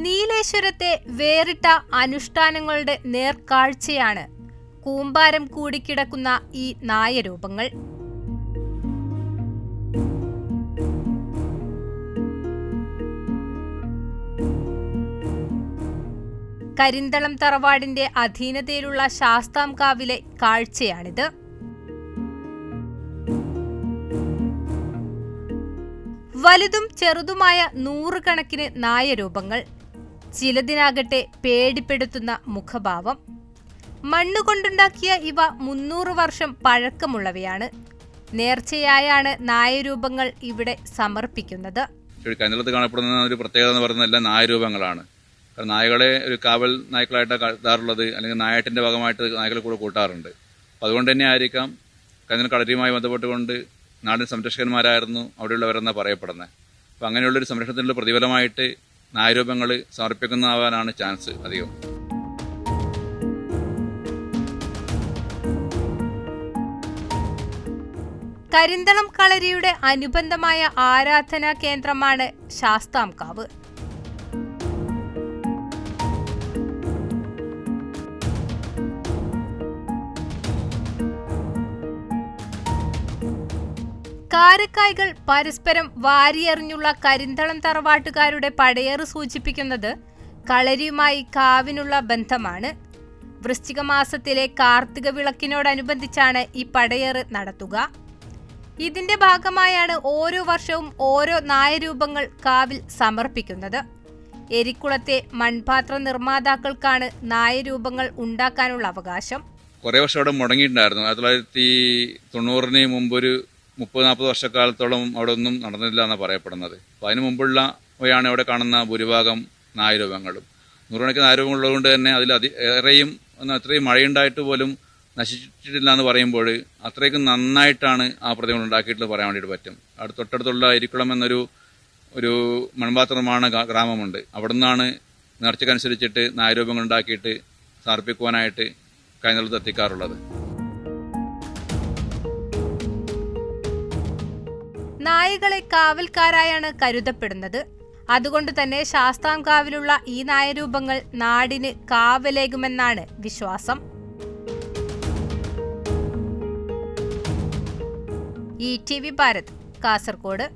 നാഗേശ്വരത്തെ വേറിട്ട അനുഷ്ഠാനങ്ങളുടെ നേർക്കാഴ്ചയാണ് കൂമ്പാരം കൂടിക്കിടക്കുന്ന ഈ നായരൂപങ്ങൾ. കരിന്തളം തറവാടിന്റെ അധീനതയിലുള്ള ശാസ്താംകാവിലെ കാഴ്ചയാണിത്. വലുതും ചെറുതുമായ നൂറുകണക്കിന് നായരൂപങ്ങൾ. ചിലതിനാകട്ടെ പേടിപ്പെടുത്തുന്ന മുഖഭാവം. മണ്ണുകൊണ്ടുണ്ടാക്കിയ ഇവ മുന്നൂറ് വർഷം പഴക്കമുള്ളവയാണ്. നേർച്ചയായാണ് നായരൂപങ്ങൾ ഇവിടെ സമർപ്പിക്കുന്നത്. കന്നലത്ത് കാണപ്പെടുന്ന ഒരു പ്രത്യേകത എന്ന് പറയുന്നത് എല്ലാം നായരൂപങ്ങളാണ്. കാരണം നായകളെ ഒരു കാവൽ നായ്ക്കളായിട്ടാണ് കരുതാറുള്ളത് അല്ലെങ്കിൽ നായാട്ടിന്റെ ഭാഗമായിട്ട് നായ്ക്കളെ കൂടെ കൂട്ടാറുണ്ട്. അപ്പോൾ അതുകൊണ്ട് തന്നെ ആയിരിക്കാം കന്നൽ കളരിയുമായി ബന്ധപ്പെട്ടുകൊണ്ട് നാടിന് സംരക്ഷകന്മാരായിരുന്നു അവിടെയുള്ളവരെന്നാണ് പറയപ്പെടുന്നത്. അപ്പോൾ അങ്ങനെയുള്ളൊരു സംരക്ഷണത്തിനുള്ള പ്രതിഫലമായിട്ട് നായരൂപങ്ങൾ സമർപ്പിക്കുന്നതാവാനാണ് ചാൻസ് അധികം. കരിന്തളം കളരിയുടെ അനുബന്ധമായ ആരാധനാ കേന്ദ്രമാണ് ശാസ്താംകാവ്. കാരക്കായ്കൾ പരസ്പരം വാരിയെറിഞ്ഞുള്ള കരിന്തളം തറവാട്ടുകാരുടെ പടയേറ് സൂചിപ്പിക്കുന്നത് കളരിയുമായി കാവിനുള്ള ബന്ധമാണ്. വൃശ്ചിക മാസത്തിലെ കാർത്തിക വിളക്കിനോടനുബന്ധിച്ചാണ് ഈ പടയേറ് നടത്തുക. ഇതിന്റെ ഭാഗമായാണ് ഓരോ വർഷവും ഓരോ നായരൂപങ്ങൾ കാവിൽ സമർപ്പിക്കുന്നത്. എരിക്കുളത്തെ മൺപാത്ര നിർമ്മാതാക്കൾക്കാണ് നായരൂപങ്ങൾ ഉണ്ടാക്കാനുള്ള അവകാശം. കുറേ വർഷം അവിടെ മുടങ്ങിയിട്ടുണ്ടായിരുന്നു. ആയിരത്തി തൊള്ളായിരത്തി തൊണ്ണൂറിന് മുമ്പൊരു മുപ്പത് നാൽപ്പത് വർഷക്കാലത്തോളം അവിടെ ഒന്നും നടന്നില്ല എന്നാണ് പറയപ്പെടുന്നത്. അപ്പോൾ അതിന് മുമ്പുള്ള വഴിയാണ് അവിടെ കാണുന്ന ഭൂരിഭാഗം നായരൂപങ്ങളും. നൂറുകണക്കിന് നായരൂപങ്ങൾ ഉള്ളതുകൊണ്ട് തന്നെ അതിൽ അതി ഏറെയും അത്രയും മഴയുണ്ടായിട്ട് പോലും നശിച്ചിട്ടില്ല എന്ന് പറയുമ്പോൾ അത്രയ്ക്കും നന്നായിട്ടാണ് ആ പ്രതിമകൾ ഉണ്ടാക്കിയിട്ടുള്ളത് പറയാൻ വേണ്ടിയിട്ട് പറ്റും. അവിടെ തൊട്ടടുത്തുള്ള ഇരിക്കുളം എന്നൊരു ഒരു മൺപാത്ര നിർമ്മാണ ഗ്രാമമുണ്ട്. അവിടെ നിന്നാണ് നേർച്ചക്കനുസരിച്ചിട്ട് നായരൂപങ്ങൾ ഉണ്ടാക്കിയിട്ട് സമർപ്പിക്കുവാനായിട്ട് കൈനലത്ത് എത്തിക്കാറുള്ളത്. നായകളെ കാവൽക്കാരായാണ് കരുതപ്പെടുന്നത്. അതുകൊണ്ട് തന്നെ ശാസ്താം ശാസ്താംകാവിലുള്ള ഈ നായരൂപങ്ങൾ നാടിന് കാവലേകുമെന്നാണ് വിശ്വാസം. E T V Bharat Kasaragod